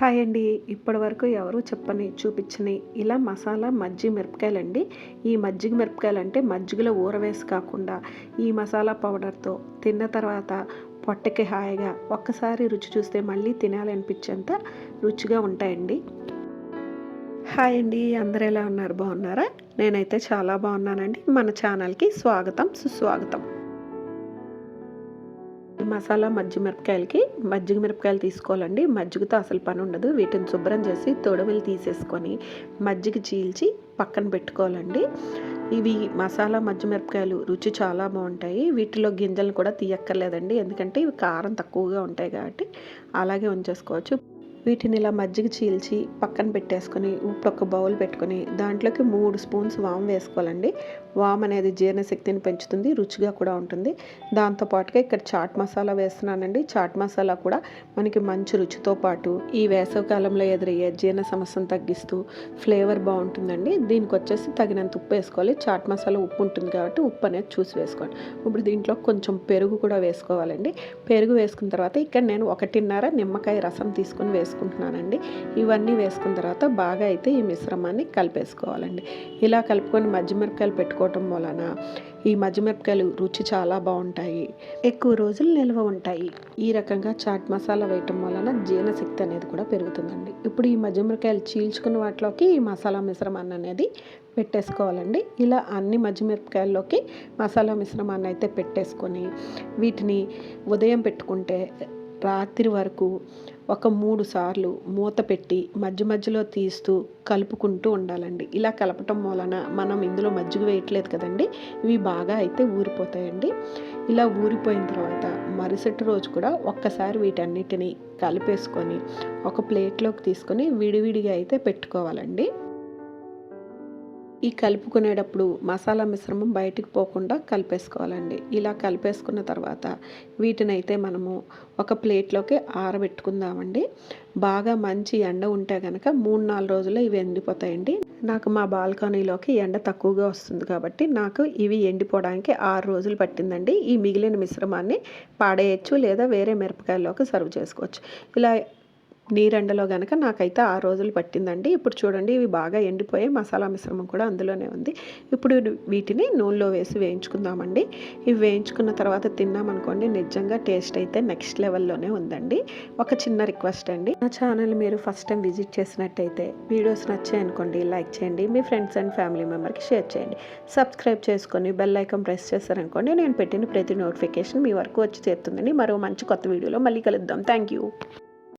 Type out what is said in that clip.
Hi అండి ఇప్పటి వరకు ఎవరు చెప్పని చూపించని ఇలా మసాలా మజ్జిగ మిరపకాయలండి. ఈ మజ్జిగ మిరపకాయలు అంటే మజ్జిగలో ఊరవేసి కాకుండా ఈ మసాలా పౌడర్తో తిన్న తర్వాత పొట్టకి హాయిగా ఒక్కసారి రుచి చూస్తే మళ్ళీ తినాలనిపించేంత రుచిగా ఉంటాయండి. హాయ్ అండి అందరు ఎలా ఉన్నారు? బాగున్నారా? నేనైతే చాలా బాగున్నానండి. మన ఛానల్కి స్వాగతం సుస్వాగతం. మసాలా మజ్జిగ మిరపకాయలకి మజ్జిగ మిరపకాయలు తీసుకోవాలండి. మజ్జిగతో అసలు పని ఉండదు. వీటిని శుభ్రం చేసి తొడవలు తీసేసుకొని మజ్జిగ చీల్చి పక్కన పెట్టుకోవాలండి. ఇవి మసాలా మజ్జి మిరపకాయలు రుచి చాలా బాగుంటాయి. వీటిలో గింజలు కూడా తీయక్కర్లేదండి. ఎందుకంటే ఇవి కారం తక్కువగా ఉంటాయి కాబట్టి అలాగే ఉంచేసుకోవచ్చు. వీటిని ఇలా మజ్జిగ చీల్చి పక్కన పెట్టేసుకొని ఉప్పు ఒక బౌల్ పెట్టుకొని దాంట్లోకి మూడు స్పూన్స్ వామ్ వేసుకోవాలండి. వామ్ అనేది జీర్ణశక్తిని పెంచుతుంది రుచిగా కూడా ఉంటుంది. దాంతోపాటుగా ఇక్కడ చాట్ మసాలా వేస్తున్నానండి. చాట్ మసాలా కూడా మనకి మంచి రుచితో పాటు ఈ వేసవికాలంలో ఎదురయ్యే జీర్ణ సమస్యను తగ్గిస్తూ ఫ్లేవర్ బాగుంటుందండి. దీనికి వచ్చేసి తగినంత ఉప్పు వేసుకోవాలి. చాట్ మసాలా ఉప్పు ఉంటుంది కాబట్టి ఉప్పు అనేది చూసి వేసుకోండి. ఇప్పుడు దీంట్లో కొంచెం పెరుగు కూడా వేసుకోవాలండి. పెరుగు వేసుకున్న తర్వాత ఇక్కడ నేను ఒకటిన్నర నిమ్మకాయ రసం తీసుకుని వేసుకోవాలి వేసుకుంటున్నానండి. ఇవన్నీ వేసుకున్న తర్వాత బాగా అయితే ఈ మిశ్రమాన్ని కలిపేసుకోవాలండి. ఇలా కలుపుకొని మజ్జిమిరపకాయలు పెట్టుకోవటం వలన ఈ మజ్జిమిరపకాయలు రుచి చాలా బాగుంటాయి. ఎక్కువ రోజులు నిల్వ ఉంటాయి. ఈ రకంగా చాట్ మసాలా వేయటం వలన జీర్ణశక్తి అనేది కూడా పెరుగుతుందండి. ఇప్పుడు ఈ మజ్జిమిరకాయలు చీల్చుకున్న వాటిలోకి ఈ మసాలా మిశ్రమాన్ని అనేది పెట్టేసుకోవాలండి. ఇలా అన్ని మజ్జిమిరపకాయల్లోకి మసాలా మిశ్రమాన్ని అయితే పెట్టేసుకొని వీటిని ఉదయం పెట్టుకుంటే రాత్రి వరకు ఒక మూడు సార్లు మూత పెట్టి మధ్య మధ్యలో తీస్తూ కలుపుకుంటూ ఉండాలండి. ఇలా కలపటం వలన మనం ఇందులో మజ్జిగ వేయట్లేదు కదండి ఇవి బాగా అయితే ఊరిపోతాయండి. ఇలా ఊరిపోయిన తర్వాత మరుసటి రోజు కూడా ఒక్కసారి వీటన్నిటిని కలిపేసుకొని ఒక ప్లేట్లోకి తీసుకొని విడివిడిగా అయితే పెట్టుకోవాలండి. ఈ కలుపుకునేటప్పుడు మసాలా మిశ్రమం బయటికి పోకుండా కలిపేసుకోవాలండి. ఇలా కలిపేసుకున్న తర్వాత వీటిని అయితే మనము ఒక ప్లేట్లోకి ఆరబెట్టుకుందామండి. బాగా మంచి ఎండ ఉంటే కనుక మూడు నాలుగు రోజుల్లో ఇవి ఎండిపోతాయండి. నాకు మా బాల్కనీలోకి ఎండ తక్కువగా వస్తుంది కాబట్టి నాకు ఇవి ఎండిపోవడానికి ఆరు రోజులు పట్టిందండి. ఈ మిగిలిన మిశ్రమాన్ని పాడేయచ్చు లేదా వేరే మిరపకాయల్లోకి సర్వ్ చేసుకోవచ్చు. ఇలా నీరెండలో కనుక నాకైతే ఆ రోజులు పట్టిందండి. ఇప్పుడు చూడండి ఇవి బాగా ఎండిపోయి మసాలా మిశ్రమం కూడా అందులోనే ఉంది. ఇప్పుడు వీటిని నూనెలో వేసి వేయించుకుందామండి. ఇవి వేయించుకున్న తర్వాత తిన్నామనుకోండి నిజంగా టేస్ట్ అయితే నెక్స్ట్ లెవెల్లోనే ఉందండి. ఒక చిన్న రిక్వెస్ట్ అండి. నా ఛానల్ మీరు ఫస్ట్ టైం విజిట్ చేసినట్టయితే వీడియోస్ నచ్చాయి అనుకోండి లైక్ చేయండి. మీ ఫ్రెండ్స్ అండ్ ఫ్యామిలీ మెంబర్కి షేర్ చేయండి. సబ్స్క్రైబ్ చేసుకొని బెల్ ఐకాన్ ప్రెస్ చేశారనుకోండి నేను పెట్టిన ప్రతి నోటిఫికేషన్ మీ వరకు వచ్చి చేరుతుందండి. మరో మంచి కొత్త వీడియోలో మళ్ళీ కలుద్దాం. Thank you.